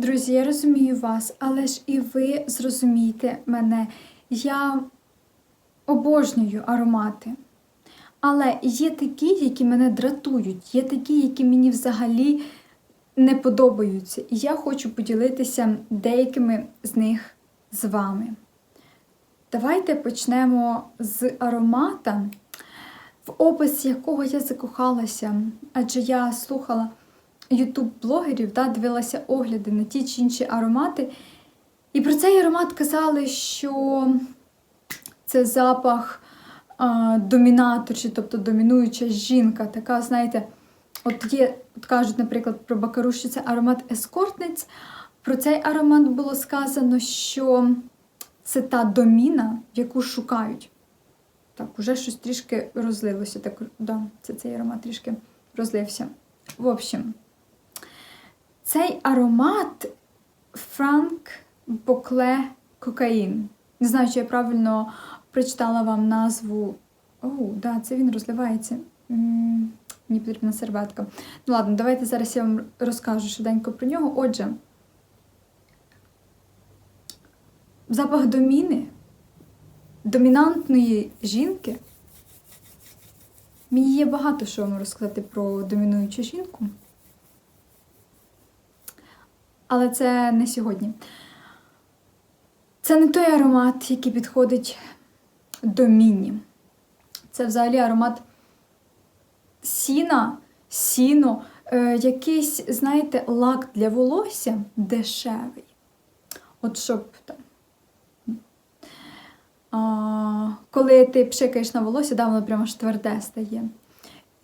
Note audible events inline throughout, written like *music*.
Друзі, я розумію вас, але ж і ви зрозумійте мене. Я обожнюю аромати. Але є такі, які мене дратують, є такі, які мені взагалі не подобаються. І я хочу поділитися деякими з них з вами. Давайте почнемо з аромата, в опис якого я закохалася, адже я слухала ютуб-блогерів, да, дивилася огляди на ті чи інші аромати. І про цей аромат казали, що це запах а, домінаторші, тобто домінуюча жінка. Така, знаєте, от є, от кажуть, наприклад, про Бакару, що це аромат ескортниць. Про цей аромат було сказано, що це та доміна, яку шукають. Так, уже щось трішки розлилося. Так, да, це цей аромат трішки розлився. В общем, цей аромат Франк Бокле Кокаїн. Не знаю, чи я правильно прочитала вам назву. О, да, це він розливається. Мені потрібна серветка. Ну ладно, давайте зараз я вам розкажу швиденько про нього. Отже, запах доміни, домінантної жінки. Мені є багато що вам розказати про домінуючу жінку. Але це не сьогодні. Це не той аромат, який підходить доміні. Це взагалі аромат сіна, сіно, е, якийсь, знаєте, лак для волосся дешевий. От щоб там. А, коли ти пшикаєш на волосся, да, воно прямо ж тверде стає.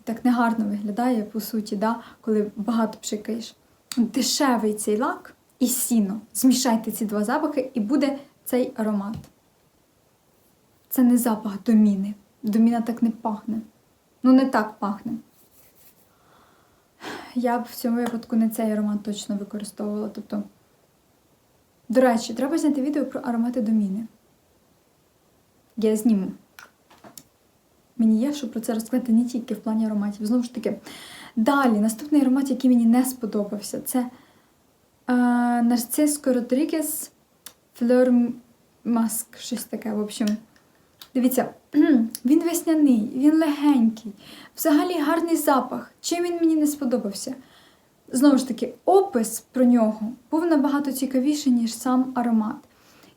Так негарно виглядає, по суті, да, коли багато пшикаєш. Дешевий цей лак і сіно. Змішайте ці два запахи, і буде цей аромат. Це не запах доміни. Доміна так не пахне. Ну, не так пахне. Я б в цьому випадку не цей аромат точно використовувала. Тобто, до речі, треба зняти відео про аромати доміни. Я зніму. Мені є, що про це розказати не тільки в плані ароматів. Знову ж таки, далі, наступний аромат, який мені не сподобався, це е, Нарциско Родрігес Fleur Mask, щось таке, в общем. Дивіться, *clears throat* він весняний, він легенький, взагалі гарний запах. Чим він мені не сподобався? Знову ж таки, опис про нього був набагато цікавіший, ніж сам аромат.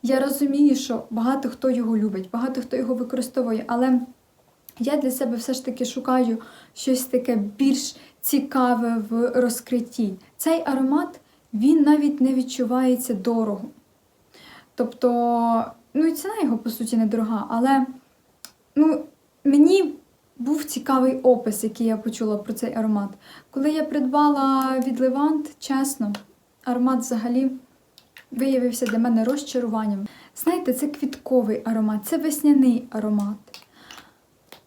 Я розумію, що багато хто його любить, багато хто його використовує, але я для себе все ж таки шукаю щось таке більш цікаве в розкритті. Цей аромат він навіть не відчувається дорого. Тобто, ну і ціна його, по суті, недорога, але ну, мені був цікавий опис, який я почула про цей аромат. Коли я придбала від Левант, чесно, аромат взагалі виявився для мене розчаруванням. Знаєте, це квітковий аромат, це весняний аромат.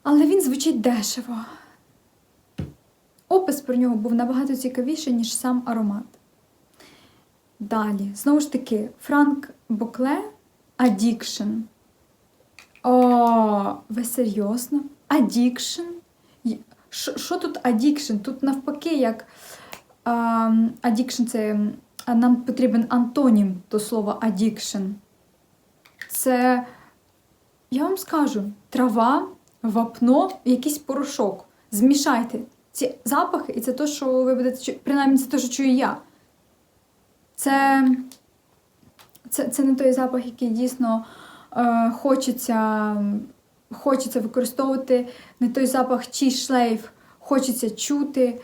Але він звучить дешево. Опис про нього був набагато цікавіший, ніж сам аромат. Далі, знову ж таки, Франк Бокле Addiction. О, ви серйозно? Addiction? Що тут addiction? Тут навпаки, як а, addiction це нам потрібен антонім до слова addiction. Це, я вам скажу, трава, вапно, якийсь порошок. Змішайте ці запахи, і це те, що ви будете принаймні це те, що чую я. Це, це, це не той запах, який дійсно е, хочеться, хочеться використовувати, не той запах чий шлейф хочеться чути.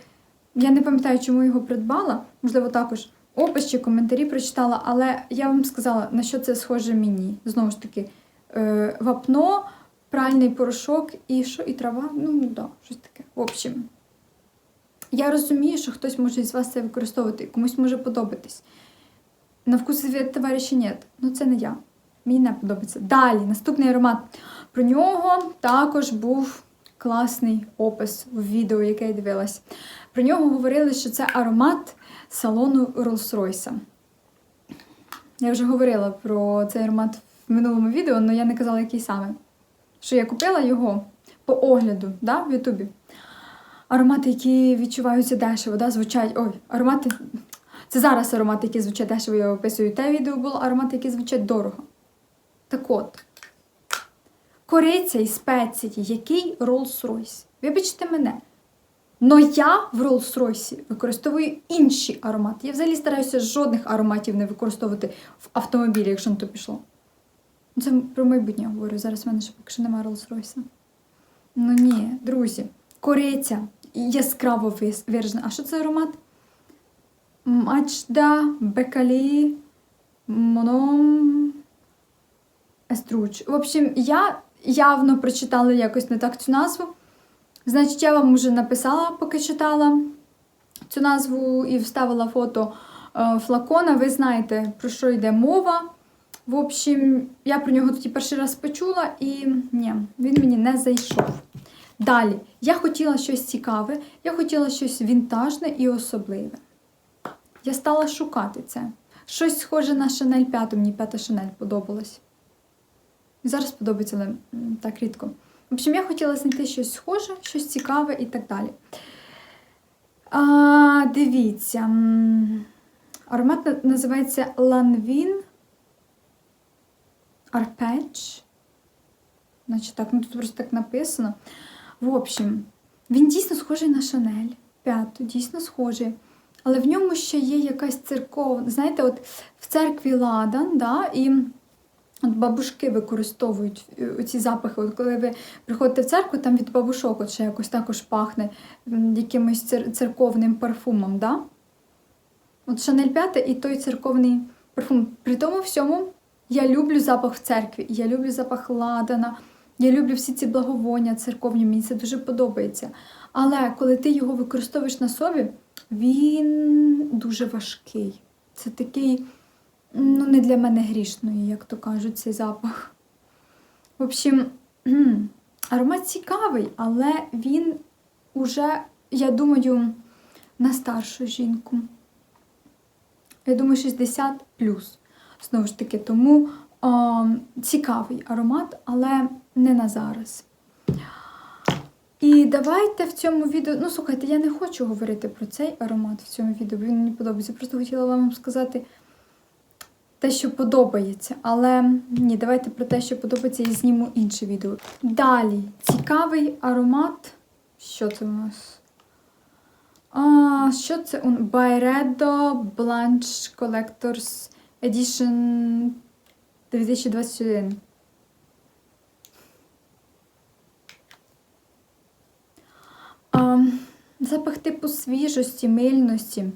Я не пам'ятаю, чому його придбала, можливо, також опис чи коментарі прочитала, але я вам сказала, на що це схоже мені. Знову ж таки, е, вапно, пральний порошок і що, і трава. Ну, да, щось таке. В общем. Я розумію, що хтось може із вас це використовувати, комусь може подобатись. На вкус товариша нет. Ну це не я. Мені не подобається. Далі, наступний аромат. Про нього також був класний опис в відео, яке я дивилась. Про нього говорили, що це аромат салону Rolls-Royce. Я вже говорила про цей аромат в минулому відео, але я не казала, який саме. Що я купила його по огляду да, в Ютубі. Аромати, які відчуваються дешево, да, звучать. Ой, аромати Це зараз аромати, які звучать дешево, я описую. Те відео було аромати, які звучать дорого. Так от, кориця і спеції, який Rolls-Royce. Вибачте мене. Но я в Rolls-Royce використовую інші аромати. Я взагалі стараюся жодних ароматів не використовувати в автомобілі, якщо на то пішло. Ну, Це про майбутнє говорю. Зараз в мене ще поки що немає Rolls-Royce. Ну ні, друзі, кориця яскраво виражена. А що це аромат? Мачда, Бекалі, Моном, Еструч. В общем, я явно прочитала якось не так цю назву. Значить, я вам вже написала, поки читала цю назву і вставила фото е, флакона. Ви знаєте, про що йде мова. В общем, я про нього тоді перший раз почула, і ні, він мені не зайшов. Далі, я хотіла щось цікаве, я хотіла щось вінтажне і особливе. Я стала шукати це. Щось схоже на Шанель 5, мені п'ята Шанель подобалась. Зараз подобається, але так рідко. В общем, я хотіла знайти щось схоже, щось цікаве і так далі. А, дивіться. Аромат називається Ланвін Арпедж. Значить, так, ну тут просто так написано. В общем, він дійсно схожий на Шанель. П'яту, дійсно схожий. Але в ньому ще є якась церковна. Знаєте, от в церкві ладан, да, і от бабушки використовують е, ці запахи. От коли ви приходите в церкву, там від бабушок от ще якось також пахне якимось цер- церковним парфумом. Да? От Шанель 5 і той церковний парфум. При тому всьому я люблю запах в церкві, я люблю запах ладана, я люблю всі ці благовоння церковні, мені це дуже подобається. Але коли ти його використовуєш на собі, він дуже важкий. Це такий, ну, не для мене грішної, як то кажуть, цей запах. В общем, аромат цікавий, але він уже, я думаю, на старшу жінку. Я думаю, 60 плюс. Знову ж таки, тому о, цікавий аромат, але не на зараз. І давайте в цьому відео. Ну, слухайте, я не хочу говорити про цей аромат в цьому відео, бо він мені подобається. Просто хотіла вам сказати те, що подобається. Але ні, давайте про те, що подобається, і зніму інше відео. Далі, цікавий аромат. Що це у нас? А, що це? Byredo Blanche Collectors Edition 2021. А, запах типу свіжості, мильності.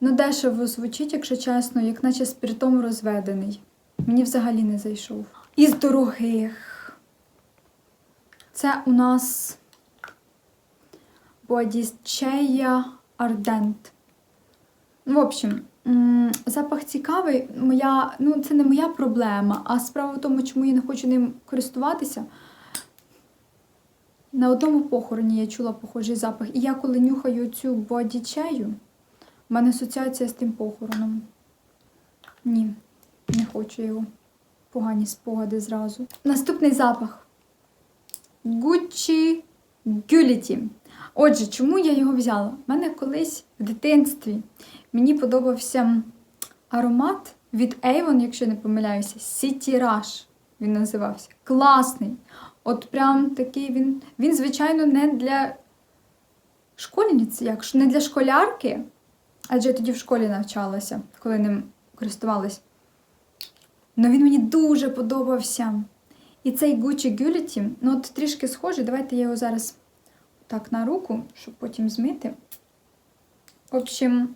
Ну, дешево звучить, якщо чесно, як наче спиртом розведений. Мені взагалі не зайшов. Із дорогих. Це у нас Бодісчея Ардент. В общем, запах цікавий. Моя, ну, це не моя проблема, а справа в тому, чому я не хочу ним користуватися. На одному похороні я чула похожий запах. І я коли нюхаю цю бодічею, в мене асоціація з тим похороном. Ні, не хочу його. Погані спогади зразу. Наступний запах. Gucci Gulity. Отже, чому я його взяла? У мене колись в дитинстві мені подобався аромат від Avon, якщо не помиляюся, City Rush він називався. Класний. От прям такий він. Він, звичайно, не для школьниці, як не для школярки, адже я тоді в школі навчалася, коли ним користувалась. Але він мені дуже подобався. І цей Gucci Gulity, ну от трішки схожий, давайте я його зараз так на руку, щоб потім змити. В общем,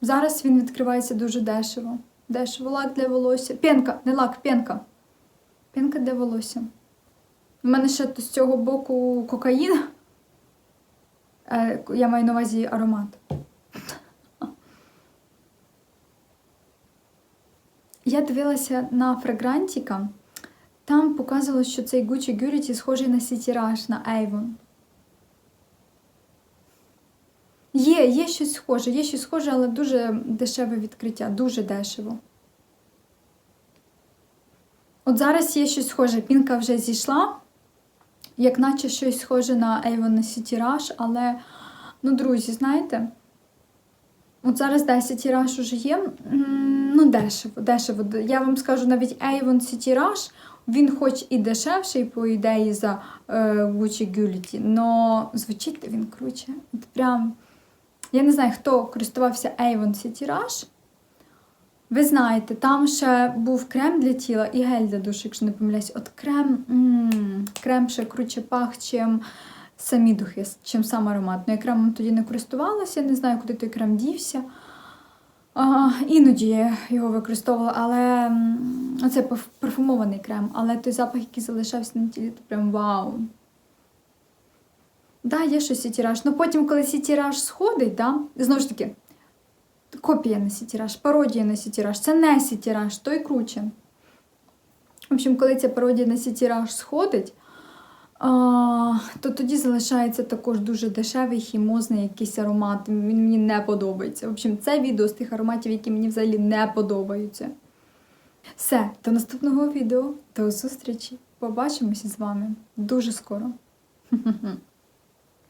зараз він відкривається дуже дешево. Дешево лак для волосся. Пенка, не лак, пенка. Пенка для волосся. У мене ще з цього боку кокаїн. Е, Я маю на увазі аромат. Я дивилася на фрагрантіка. Там показувало, що цей Gucci Gurity схожий на Rush, на Avon. Є, щось схоже, є щось схоже, але дуже дешеве відкриття, дуже дешево. От зараз є щось схоже. Пінка вже зійшла. як наче щось схоже на Avon City Rush, але, ну, друзі, знаєте, от зараз 10 Rush уже є, ну, дешево, дешево. Я вам скажу, навіть Avon City Rush, він хоч і дешевший, по ідеї, за е, Gucci Gulity, але звучить він круче. От прям, я не знаю, хто користувався Avon Rush, ви знаєте, там ще був крем для тіла і гель для душу, якщо не помиляюсь. От крем, м крем ще круче пах, чим самі духи, чим сам аромат. Ну, я кремом тоді не користувалася, я не знаю, куди той крем дівся. А, іноді я його використовувала, але м, парф- парфумований крем, але той запах, який залишався на тілі, то прям вау. Да, є щось сітіраж. Ну потім, коли сітіраж сходить, да, знову ж таки, копія на сітіраж, пародія на сітіраж. Це не сітіраж, той круче. В общем, коли ця пародія на сітіраж сходить, а, то тоді залишається також дуже дешевий хімозний якийсь аромат. Він мені не подобається. В общем, це відео з тих ароматів, які мені взагалі не подобаються. Все, до наступного відео. До зустрічі. Побачимося з вами дуже скоро. *laughs*